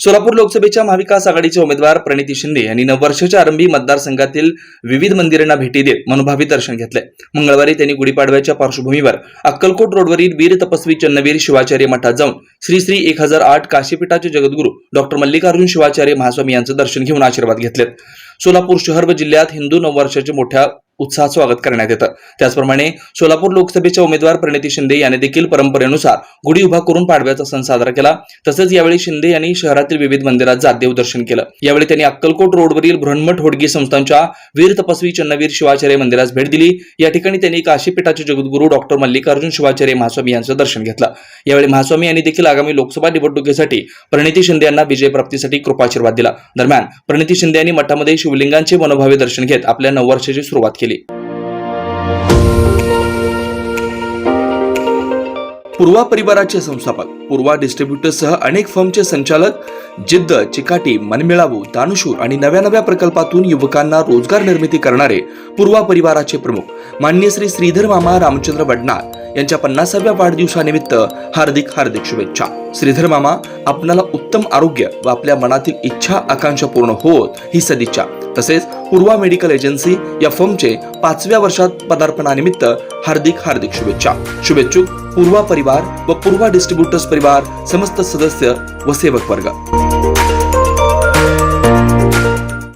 सोलापूर लोकसभेच्या महाविकास आघाडीचे उमेदवार प्रणिती शिंदे यांनी नववर्षाच्या आरंभी मतदारसंघातील विविध मंदिरांना भेटी देत मनोभावी दर्शन घेतले. मंगळवारी त्यांनी गुढीपाडव्याच्या पार्श्वभूमीवर अक्कलकोट रोडवरील वीर तपस्वी चन्नवीर शिवाचार्य मठात जाऊन श्री श्री एक हजार आठ काशीपीठाचे जगद्गुरू डॉक्टर मल्लिकार्जुन शिवाचार्य महास्वामी यांचं दर्शन घेऊन आशीर्वाद घेतलेत. सोलापूर शहर व जिल्ह्यात हिंदू नववर्षाचे मोठ्या उत्साहात स्वागत करण्यात येतं. त्याचप्रमाणे सोलापूर लोकसभेच्या उमेदवार प्रणिती शिंदे यांनी देखील परंपरेनुसार गुढी उभा करून पाडव्याचा सण साजरा केला. तसंच यावेळी शिंदे यांनी शहरातील विविध मंदिरात जात देवदर्शन केलं. यावेळी त्यांनी अक्कलकोट रोडवरील बृहन्मठ होडगी संस्थांच्या वीर तपस्वी चन्नवीर शिवाचार्य मंदिरास भेट दिली. या ठिकाणी त्यांनी काशीपीठाचे जगद्गुरू डॉक्टर मल्लिकार्जुन शिवाचार्य महास्वामी यांचं दर्शन घेतलं. यावेळी महास्वामी यांनी देखील आगामी लोकसभा निवडणुकीसाठी प्रणिती शिंदे यांना विजय प्राप्तीसाठी कृपाशीर्वाद दिला. दरम्यान प्रणिती शिंदे यांनी मठामध्ये शिवलिंगांचे मनोभावे दर्शन घेत आपल्या नववर्षाची सुरुवात केली. पूर्वा परिवाराचे संस्थापक पूर्वा डिस्ट्रीब्युटरसह अनेक फर्मचे संचालक जिद्द चिकाटी मनमिळावू दानशूर आणि नव्या नव्या प्रकल्पातून युवकांना रोजगार निर्मिती करणारे पूर्वा परिवाराचे प्रमुख मान्य श्री श्रीधर मामा रामचंद्र वडनार यांच्या पन्नासाव्या वाढदिवसानिमित्त हार्दिक हार्दिक शुभेच्छा. श्रीधर मामा आपणाला उत्तम आरोग्य व आपल्या मनातील इच्छा आकांक्षा पूर्ण होत ही सदिच्छा. तसेच पूर्वा मेडिकल एजन्सी या फर्मचे पाचव्या वर्षात पदार्पणानिमित्त हार्दिक हार्दिक शुभेच्छा. शुभेच्छुक पूर्वा परिवार व पूर्वा डिस्ट्रीब्युटर्स परिवार समस्त सदस्य व सेवक वर्ग.